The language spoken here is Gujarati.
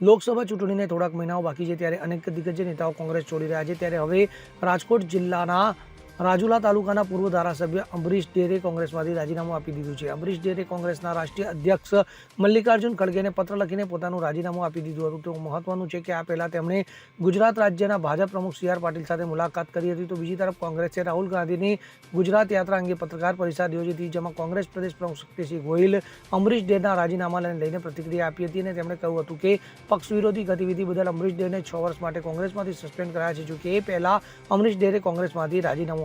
લોકસભા ચૂંટણીને થોડાક મહિનાઓ બાકી છે ત્યારે અનેક દિગ્ગજ નેતાઓ કોંગ્રેસ છોડી રહ્યા છે. ત્યારે હવે રાજકોટ જિલ્લાના રાજુલા તાલુકાના પૂર્વ ધારાસભ્ય અમરીશ ડેરે કોંગ્રેસમાંથી રાજીનામું આપી દીધું છે. અમરીશ ડેરે કોંગ્રેસના રાષ્ટ્રીય અધ્યક્ષ મલ્લિકાર્જુન ખડગેને પત્ર લખીને પોતાનું રાજીનામું આપી દીધું હતું. તો મહત્વનું છે કે આ પહેલાં તેમણે ગુજરાત રાજ્યના ભાજપ પ્રમુખ સી આર પાટીલ સાથે મુલાકાત કરી હતી. તો બીજી તરફ કોંગ્રેસે રાહુલ ગાંધીની ગુજરાત યાત્રા અંગે પત્રકાર પરિષદ યોજી હતી, જેમાં કોંગ્રેસ પ્રદેશ પ્રમુખ શક્તિસિંહ ગોહિલ અમરીશ ડેરના રાજીનામાને લઈને પ્રતિક્રિયા આપી હતી અને તેમણે કહ્યું હતું કે પક્ષ વિરોધી ગતિવિધિ બદલ અમરીશ ડેરને છ વર્ષ માટે કોંગ્રેસમાંથી સસ્પેન્ડ કરાયા છે. જોકે એ પહેલા અમરીશ ડેરે કોંગ્રેસમાંથી રાજીનામું